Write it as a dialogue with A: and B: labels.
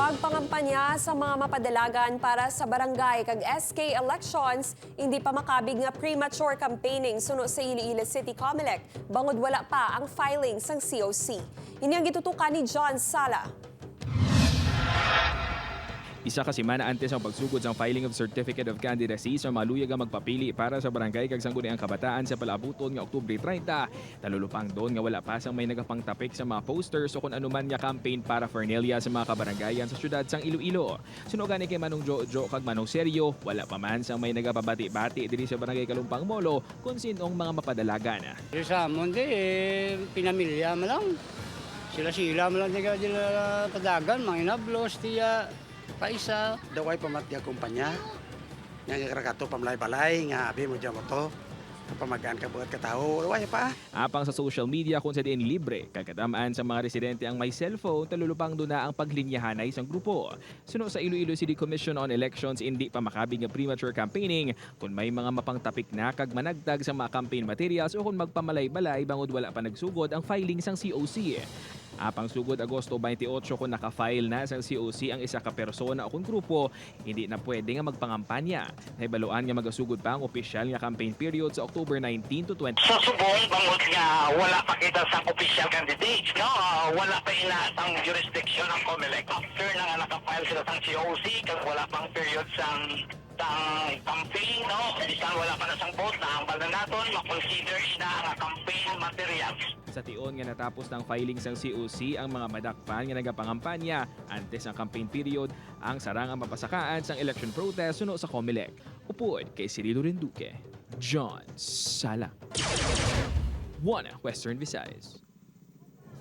A: Pagpangampanya sa mga mapadalagan para sa barangay kag SK elections, hindi pa makabig nga premature campaigning suno sa Iloilo City Comelec, bangod wala pa ang filing sang COC. Ini ang gitutukan ni John Sala.
B: Isa ka semana antes ang pagsugod sa filing of Certificate of Candidacy sa maluyag ang magpapili para sa barangay kag sangguniang kabataan sa palabuton nga Oktubre 30. Talulupang doon nga wala pa sang may nagapangtapik sa mga posters o kung anuman nga campaign para Fernelia sa mga kabarangayan sa syudad sang Iloilo. Sunugan ni kay Manong Jojo kag Manong Seryo, wala pa man sang may nagapabati-bati diri sa barangay Kalumpang Molo kung sinong mga mapadalagan.
C: Sa amon, di, eh, pinamilya mo lang. Sila-sila mo lang nila padagan, mga inablos, tiya, paisa.
D: Daway pamati ang kumpanya. Nga karakato pamlay-balay, nga abi mo dyan mo to. Pamagaan ka buhat ka tao, daway pa.
B: Apang sa social media kung sa diin libre, kagatamaan sa mga residente ang may cellphone, talulupang doon na ang paglinyahanay sa grupo. Suno sa Iloilo City Commission on Elections, hindi pa makabig nga premature campaigning kung may mga mapangtapik na kag managdag sa mga campaign materials o kung magpamalay-balay bangod wala pa nagsugod ang filing sang COC. Apang sugod Agosto 28 kung naka-file na sa COC ang isa ka persona o kung grupo, hindi na pwede nga magpangampanya. Nahibaluan nga magasugod pa ang opisyal nga campaign period sa October 19 to 20.
E: sa subong bangod nga wala pa kita sa official candidates no Ah, wala pa ina ang jurisdiction ng COMELEC after na nga nakafile sila sa COC kag wala pang period sang sang campaign no bisan wala pa na sang vote na ang naton ma-consider na nga campaign materials
B: Sa tion nga natapos ng filing sang COC ang mga madakpan nga nagapangampanya antes ng campaign period ang sarangang mapasakaan sang election protest suno sa Comelec. Upod kay Cirilo Renduque, John Sala. One Western Visayas.